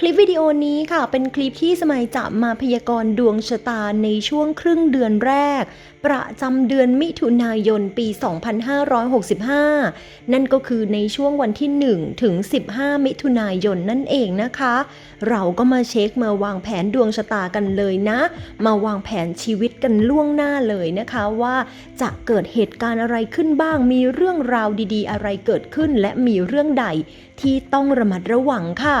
คลิปวิดีโอนี้ค่ะเป็นคลิปที่สมัยจะมาพยากรณ์ดวงชะตาในช่วงครึ่งเดือนแรก ประจำเดือนมิถุนายนปี 2565 นั่นก็คือในช่วงวันที่ 1 ถึง 15 มิถุนายนนั่นเองนะคะ เราก็มาเช็คมาวางแผนดวงชะตากันเลยนะ มาวางแผนชีวิตกันล่วงหน้าเลยนะคะว่าจะเกิดเหตุการณ์อะไรขึ้นบ้าง มีเรื่องราวดีๆ อะไรเกิดขึ้น และมีเรื่องใดที่ต้องระมัดระวังค่ะ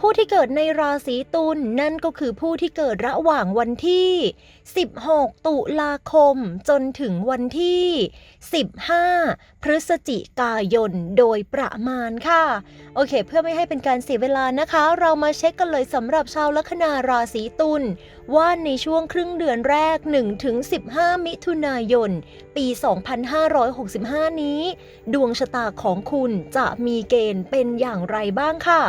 ผู้ที่เกิดในราศีตุลนั่นก็คือผู้ที่เกิดระหว่างวันที่ 16 ตุลาคม จนถึงวันที่ 15 พฤศจิกายนโดยประมาณค่ะ โอเค เพื่อไม่ให้เป็นการเสียเวลานะคะ เรามาเช็คกันเลยสำหรับชาวลัคนาราศีตุลว่าในช่วงครึ่งเดือนแรก 1-15 มิถุนายน ปี 2565 นี้ ดวงชะตาของคุณจะมีเกณฑ์เป็นอย่างไรบ้างค่ะ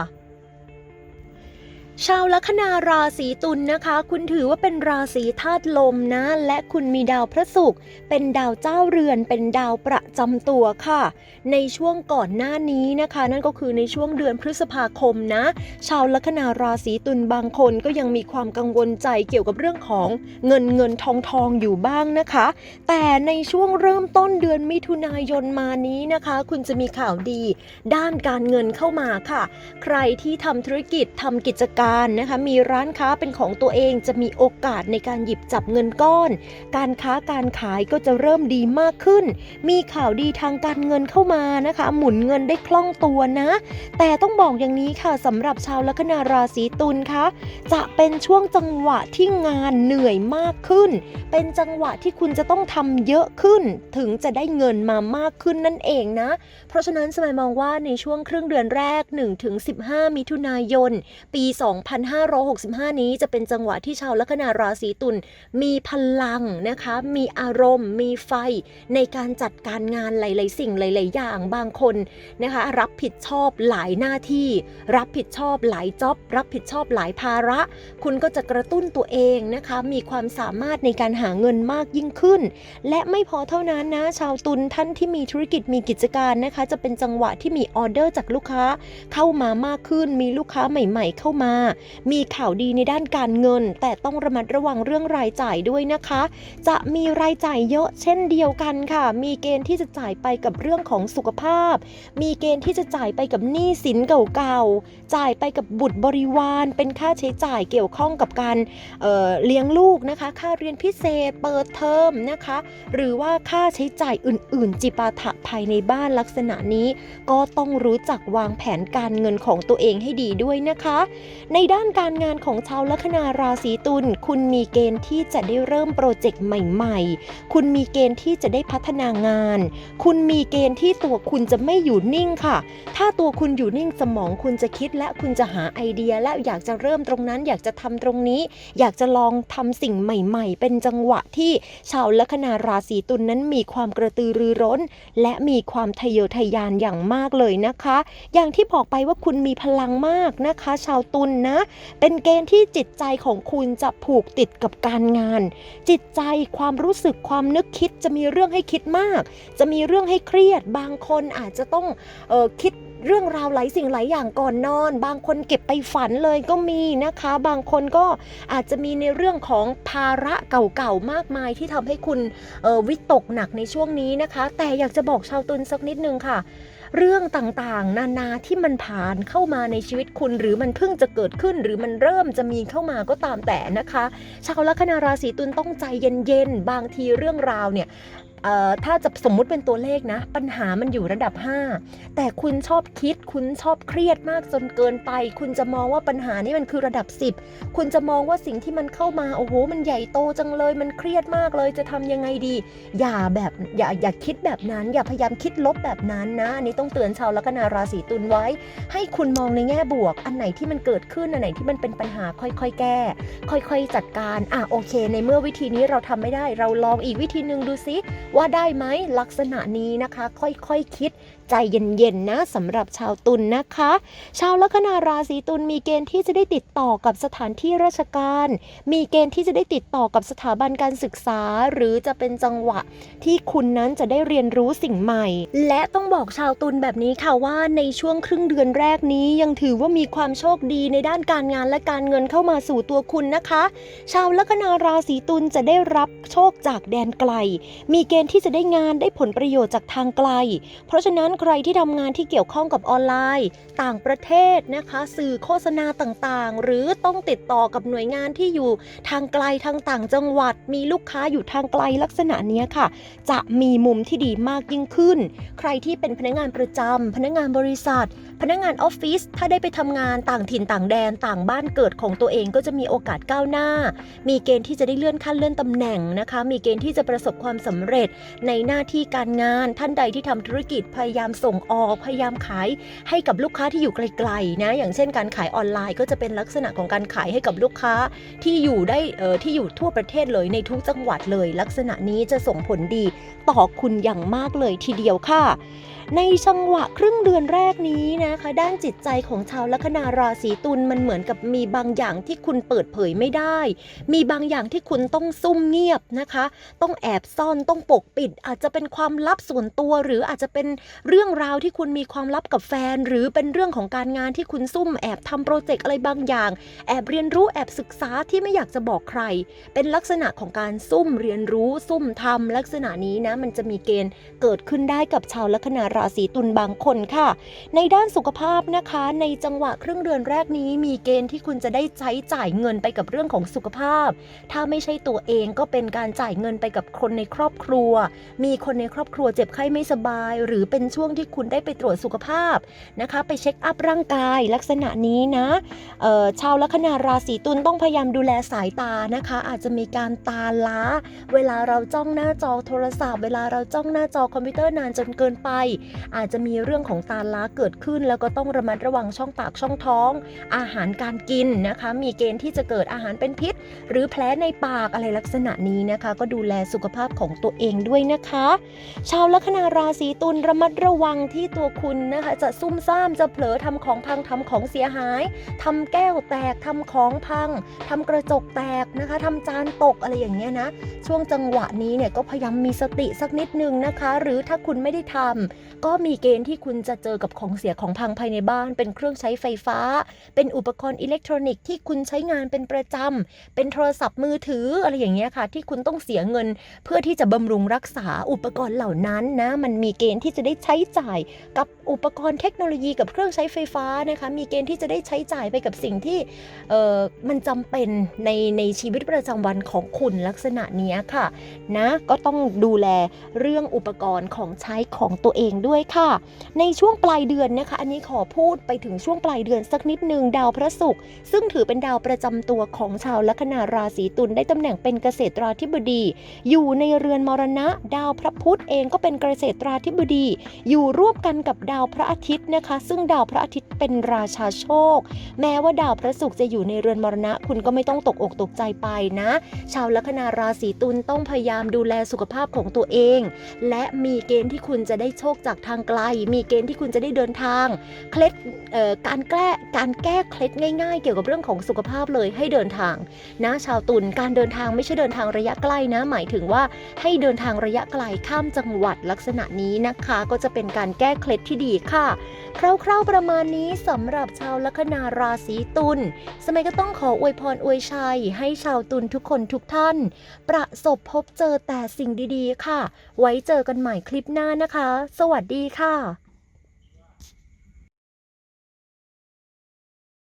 ชาวลัคนาราศีตุลนะคะ คุณถือว่าเป็นราศีธาตุลมนะ และคุณมีดาวพระศุกร์เป็นดาวเจ้าเรือน เป็นดาวประจำตัวค่ะ ในช่วงก่อนหน้านี้นะคะ นั่นก็คือในช่วงเดือนพฤษภาคมนะ ชาวลัคนาราศีตุลบางคนก็ยังมีความกังวลใจเกี่ยวกับเรื่องของเงินเงินทองทองอยู่บ้างนะคะ แต่ในช่วงเริ่มต้นเดือนมิถุนายนมานี้นะคะ คุณจะมีข่าวดี ด้านการเงินเข้ามาค่ะ ใครที่ทำธุรกิจทำกิจการนะคะมีร้านค้าเป็นของตัวเองจะมีโอกาสในการหยิบจับเงินก้อน การค้าการขายก็จะเริ่มดีมากขึ้น มีข่าวดีทางการเงินเข้ามานะคะ หมุนเงินได้คล่องตัวนะ แต่ต้องบอกอย่างนี้ค่ะสำหรับชาวลัคนาราศีตุลคะจะเป็นช่วงจังหวะที่งานเหนื่อยมากขึ้น เป็นจังหวะที่คุณจะต้องทำเยอะขึ้น ถึงจะได้เงินมามากขึ้นนั่นเองนะ เพราะฉะนั้นสมัยมองว่าในช่วงครึ่งเดือนแรก 1-15 มิถุนายน ปี2565 นี้จะเป็นจังหวะที่ชาวลัคนาราศีตุลมีพลังนะคะ มีอารมณ์ มีไฟในการจัดการงานหลาย ๆ สิ่งหลาย ๆ อย่างบางคนนะคะ รับผิดชอบหลายหน้าที่ รับผิดชอบหลายจ็อบรับผิดชอบหลายภาระ คุณก็จะกระตุ้นตัวเองนะคะ มีความสามารถในการหาเงินมากยิ่งขึ้น และไม่พอเท่านั้นนะ ชาวตุลท่านที่มีธุรกิจมีกิจการนะคะ จะเป็นจังหวะที่มีออเดอร์จากลูกค้าเข้ามามากขึ้น มีลูกค้าใหม่ ๆ เข้ามามีข่าวดีในด้านการเงิน แต่ต้องระมัดระวังเรื่องรายจ่ายด้วยนะคะ จะมีรายจ่ายเยอะเช่นเดียวกันค่ะ มีเกณฑ์ที่จะจ่ายไปกับเรื่องของสุขภาพ มีเกณฑ์ที่จะจ่ายไปกับหนี้สินเก่าๆ จ่ายไปกับบุตรบริวาร เป็นค่าใช้จ่ายเกี่ยวข้องกับการเเลี้ยงลูกนะคะ ค่าเรียนพิเศษเปิดเทอมนะคะ หรือว่าค่าใช้จ่ายอื่น ๆ จิปาถะภายในบ้านลักษณะนี้ ก็ต้องรู้จักวางแผนการเงินของตัวเองให้ดีด้วยนะคะ ในในด้านการงานของชาวลัคนาราศีตุลคุณมีเกณฑ์ที่จะได้เริ่มโปรเจกต์ใหม่ ๆ คุณมีเกณฑ์ที่จะได้พัฒนางาน คุณมีเกณฑ์ที่ตัวคุณจะไม่อยู่นิ่งค่ะ ถ้าตัวคุณอยู่นิ่งสมองคุณจะคิดและคุณจะหาไอเดียและอยากจะเริ่มตรงนั้น อยากจะทำตรงนี้ อยากจะลองทำสิ่งใหม่ ๆ เป็นจังหวะที่ชาวลัคนาราศีตุลนนั้นมีความกระตือรือร้น และมีความทะเยอทะยานอย่างมากเลยนะคะ อย่างที่บอกไปว่าคุณมีพลังมากนะคะ ชาวตุลนนะ เป็นเกณฑ์ที่จิตใจของคุณจะผูกติดกับการงาน จิตใจความรู้สึกความนึกคิดจะมีเรื่องให้คิดมาก จะมีเรื่องให้เครียด บางคนอาจจะต้องออคิดเรื่องราวหลายสิ่งหลายอย่างก่อนนอน บางคนเก็บไปฝันเลยก็มีนะคะ บางคนก็อาจจะมีในเรื่องของภาระเก่าๆมากมายที่ทำให้คุณออวิตกหนักในช่วงนี้นะคะ แต่อยากจะบอกชาวตุลสักนิดนึงค่ะ เรื่องต่างๆ นานาที่มันผ่านเข้ามาในชีวิตคุณ หรือมันเพิ่งจะเกิดขึ้น หรือมันเริ่มจะมีเข้ามาก็ตามแต่นะคะ ชาวลัคนาราศีตุลต้องใจเย็นๆ บางทีเรื่องราวเนี่ย ถ้าจะสมมุติเป็นตัวเลขนะ ปัญหามันอยู่ระดับ 5 แต่คุณชอบคิด คุณชอบเครียดมากจนเกินไป คุณจะมองว่าปัญหานี้มันคือระดับ 10 คุณจะมองว่าสิ่งที่มันเข้ามาโอ้โหมันใหญ่โตจังเลย มันเครียดมากเลยจะทำยังไงดี อย่าแบบอย่าอย่าคิดแบบนั้น อย่าพยายามคิดลบแบบนั้นนะอันนี้ต้องเตือนชาวลัคนาราศีตุลไว้ ให้คุณมองในแง่บวก อันไหนที่มันเกิดขึ้นอันไหนที่มันเป็นปัญหาค่อยๆ แก้ ค่อย ๆ จัดการอะโอเค ในเมื่อวิธีนี้เราทำไม่ได้ เราลองอีกวิธีหนึ่งดูซิว่าได้ไหมลักษณะนี้นะคะ ค่อยๆคคิดใจเย็นๆนะสำหรับชาวตุลนนะคะ ชาวลัคนาราศีตุลมีเกณฑ์ที่จะได้ติดต่อกับสถานที่ราชการ มีเกณฑ์ที่จะได้ติดต่อกับสถาบันการศึกษา หรือจะเป็นจังหวะที่คุณนั้นจะได้เรียนรู้สิ่งใหม่ และต้องบอกชาวตุลแบบนี้ค่ะว่าในช่วงครึ่งเดือนแรกนี้ยังถือว่ามีความโชคดีในด้านการงานและการเงินเข้ามาสู่ตัวคุณนะคะ ชาวลัคนาราศีตุลจะได้รับ โชคจากแดนไกล มีเกณฑ์ที่จะได้งานได้ผลประโยชน์จากทางไกล เพราะฉะนั้นใครที่ทำงานที่เกี่ยวข้องกับออนไลน์ ต่างประเทศนะคะ สื่อโฆษณาต่างๆ หรือต้องติดต่อกับหน่วยงานที่อยู่ทางไกลทางต่างจังหวัด มีลูกค้าอยู่ทางไกลลักษณะนี้ค่ะ จะมีมุมที่ดีมากยิ่งขึ้น ใครที่เป็นพนักงานประจำพนักงานบริษัท พนักงานออฟฟิศถ้าได้ไปทำงานต่างถิ่นต่างแดนต่างบ้านเกิดของตัวเองก็จะมีโอกาสก้าวหน้า มีเกณฑ์ที่จะได้เลื่อนขั้นเลื่อนตำแหน่งนะคะ มีเกณฑ์ที่จะประสบความสำเร็จในหน้าที่การงาน ท่านใดที่ทำธุรกิจพยายามส่งออกพยายามขายให้กับลูกค้าที่อยู่ไกลๆนะอย่างเช่นการขายออนไลน์ก็จะเป็นลักษณะของการขายให้กับลูกค้าที่อยู่ได้เอ่อที่อยู่ทั่วประเทศเลยในทุกจังหวัดเลย ลักษณะนี้จะส่งผลดีต่อคุณอย่างมากเลยทีเดียวค่ะ ในจังหวะครึ่งเดือนแรกนี้นะคะ ด้านจิตใจของชาวลัคนาราศีตุลมันเหมือนกับมีบางอย่างที่คุณเปิดเผยไม่ได้ มีบางอย่างที่คุณต้องซุ่มเงียบนะคะ ต้องแอบซ่อนต้องปกปิด อาจจะเป็นความลับส่วนตัว หรืออาจจะเป็นเรื่องราวที่คุณมีความลับกับแฟน หรือเป็นเรื่องของการงานที่คุณซุ่มแอบทำโปรเจกต์อะไรบางอย่าง แอบเรียนรู้แอบศึกษาที่ไม่อยากจะบอกใคร เป็นลักษณะของการซุ่มเรียนรู้ซุ่มทำลักษณะนี้นะมันจะมีเกณฑ์เกิดขึ้นได้กับชาวลัคนาราศีตุลบางคนค่ะ ในด้านสุขภาพนะคะ ในจังหวะครึ่งเดือนแรกนี้ มีเกณฑ์ที่คุณจะได้ใช้จ่ายเงินไปกับเรื่องของสุขภาพ ถ้าไม่ใช่ตัวเองก็เป็นการจ่ายเงินไปกับคนในครอบครัว มีคนในครอบครัวเจ็บไข้ไม่สบาย หรือเป็นช่วงที่คุณได้ไปตรวจสุขภาพนะคะ ไปเช็คอัพร่างกายลักษณะนี้นะชาวลัคนาราศีตุลต้องพยายามดูแลสายตานะคะ อาจจะมีการตาล้า เวลาเราจ้องหน้าจอโทรศัพท์ เวลาเราจ้องหน้าจอคอมพิวเตอร์นานจนเกินไปอาจจะมีเรื่องของตาล้าเกิดขึ้น แล้วก็ต้องระมัดระวังช่องปากช่องท้อง อาหารการกินนะคะ มีเกณฑ์ที่จะเกิดอาหารเป็นพิษ หรือแผลในปากอะไรลักษณะนี้นะคะ ก็ดูแลสุขภาพของตัวเองด้วยนะคะ ชาวลัคนาราศีตุลระมัดระวังที่ตัวคุณนะคะ จะซุ่มซ่ามจะเผลอทำของพังทำของเสียหายทำแก้วแตกทำของพังทำกระจกแตกนะคะทำจานตกอะไรอย่างเงี้ยนะ ช่วงจังหวะนี้เนี่ยก็พยายามมีสติสักนิดนึงนะคะ หรือถ้าคุณไม่ได้ทำก็มีเกณฑ์ที่คุณจะเจอกับของเสียของพังภายในบ้าน เป็นเครื่องใช้ไฟฟ้า เป็นอุปกรณ์อิเล็กทรอนิกส์ที่คุณใช้งานเป็นประจำ เป็นโทรศัพท์มือถืออะไรอย่างเงี้ยค่ะ ที่คุณต้องเสียเงิน เพื่อที่จะบำรุงรักษาอุปกรณ์เหล่านั้นนะมันมีเกณฑ์ที่จะได้ใช้จ่ายกับอุปกรณ์เทคโนโลยีกับเครื่องใช้ไฟฟ้านะคะมีเกณฑ์ที่จะได้ใช้จ่ายไปกับสิ่งที่เออมันจำเป็นในในชีวิตประจำวันของคุณลักษณะนี้ค่ะนะก็ต้องดูแลเรื่องอุปกรณ์ของใช้ของตัวเองด้วยค่ะ ในช่วงปลายเดือนนะคะ อันนี้ขอพูดไปถึงช่วงปลายเดือนสักนิดหนึ่งดาวพระศุกร์ซึ่งถือเป็นดาวประจำตัวของชาวลัคนาราศีตุลได้ตำแหน่งเป็นเกษตราธิบดี อยู่ในเรือนมรณะ ดาวพระพุธเองก็เป็นเกษตราธิบดี อยู่ร่วมกันกับดาวพระอาทิตย์นะคะ ซึ่งดาวพระอาทิตย์เป็นราชาโชค แม้ว่าดาวพระศุกร์จะอยู่ในเรือนมรณะ คุณก็ไม่ต้องตกอกตกใจไปนะ ชาวลัคนาราศีตุลต้องพยายามดูแลสุขภาพของตัวเอง และมีเกณฑ์ที่คุณจะได้โชคจากทางไกล มีเกณฑ์ที่คุณจะได้เดินทาง เคล็ดการแก้การแก้เคล็ดง่ายๆ เกี่ยวกับเรื่องของสุขภาพเลยให้เดินทางนะชาวตุลการเดินทางไม่ใช่เดินทางระยะใกล้นะ หมายถึงว่าให้เดินทางระยะไกลข้ามจังหวัดลักษณะนี้นะคะ ก็จะเป็นการแก้เคล็ดที่ดีค่ะคร่าวๆประมาณนี้สำหรับชาวลัคนาราศีตุลสมัยก็ต้องขออวยพรอวยชัย ให้ชาวตุลทุกคนทุกท่าน ประสบพบเจอแต่สิ่งดีๆ ค่ะ ไว้เจอกันใหม่คลิปหน้านะคะ สวัสดีค่ะ